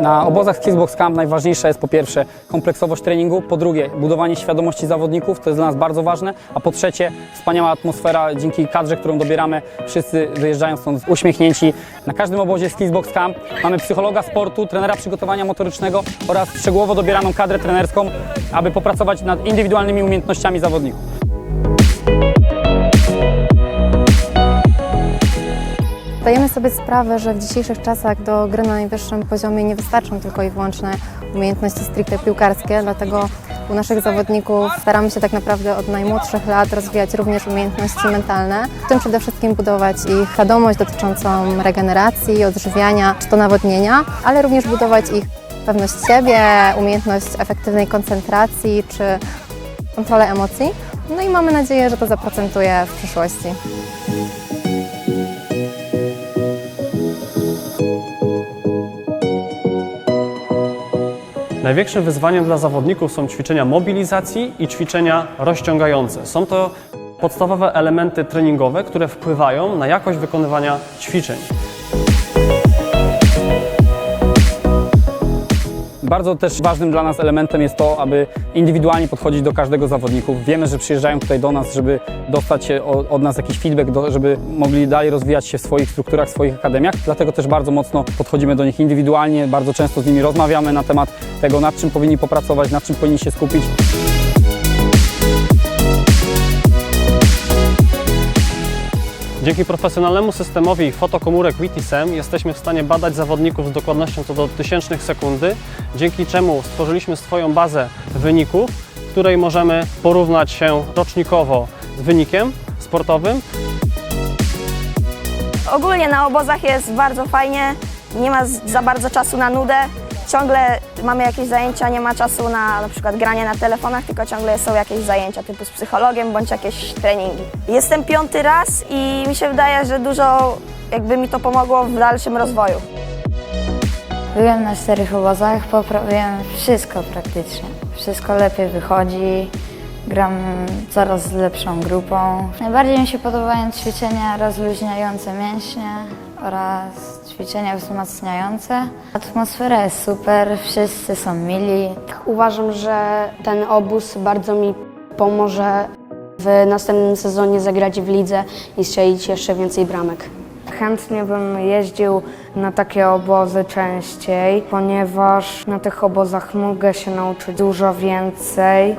Na obozach Skillbox Camp najważniejsza jest po pierwsze kompleksowość treningu, po drugie budowanie świadomości zawodników, to jest dla nas bardzo ważne, a po trzecie wspaniała atmosfera dzięki kadrze, którą dobieramy. Wszyscy wyjeżdżają stąd uśmiechnięci. Na każdym obozie Skillbox Camp mamy psychologa sportu, trenera przygotowania motorycznego oraz szczegółowo dobieraną kadrę trenerską, aby popracować nad indywidualnymi umiejętnościami zawodników. Zdajemy sobie sprawę, że w dzisiejszych czasach do gry na najwyższym poziomie nie wystarczą tylko i wyłączne umiejętności stricte piłkarskie, dlatego u naszych zawodników staramy się tak naprawdę od najmłodszych lat rozwijać również umiejętności mentalne, w tym przede wszystkim budować ich świadomość dotyczącą regeneracji, odżywiania czy to nawodnienia, ale również budować ich pewność siebie, umiejętność efektywnej koncentracji czy kontrolę emocji. No i mamy nadzieję, że to zaprocentuje w przyszłości. Największym wyzwaniem dla zawodników są ćwiczenia mobilizacji i ćwiczenia rozciągające. Są to podstawowe elementy treningowe, które wpływają na jakość wykonywania ćwiczeń. Bardzo też ważnym dla nas elementem jest to, aby indywidualnie podchodzić do każdego zawodników. Wiemy, że przyjeżdżają tutaj do nas, żeby dostać od nas jakiś feedback, żeby mogli dalej rozwijać się w swoich strukturach, w swoich akademiach. Dlatego też bardzo mocno podchodzimy do nich indywidualnie, bardzo często z nimi rozmawiamy na temat tego, nad czym powinni popracować, nad czym powinni się skupić. Dzięki profesjonalnemu systemowi fotokomórek WITISEM jesteśmy w stanie badać zawodników z dokładnością co do tysięcznych sekundy, dzięki czemu stworzyliśmy swoją bazę wyników, w której możemy porównać się rocznikowo z wynikiem sportowym Ogólnie na obozach jest bardzo fajnie, nie ma za bardzo czasu na nudę. Ciągle mamy jakieś zajęcia, nie ma czasu na na przykład granie na telefonach, tylko ciągle są jakieś zajęcia typu z psychologiem bądź jakieś treningi. Jestem piąty raz i mi się wydaje, że dużo jakby mi to pomogło w dalszym rozwoju. Byłem na czterech obozach, poprawiłem wszystko praktycznie. Wszystko lepiej wychodzi, gram coraz z lepszą grupą. Najbardziej mi się podobają ćwiczenia rozluźniające mięśnie oraz ćwiczenia wzmacniające. Atmosfera jest super, wszyscy są mili. Uważam, że ten obóz bardzo mi pomoże w następnym sezonie zagrać w lidze i strzelić jeszcze więcej bramek. Chętnie bym jeździł na takie obozy częściej, ponieważ na tych obozach mogę się nauczyć dużo więcej.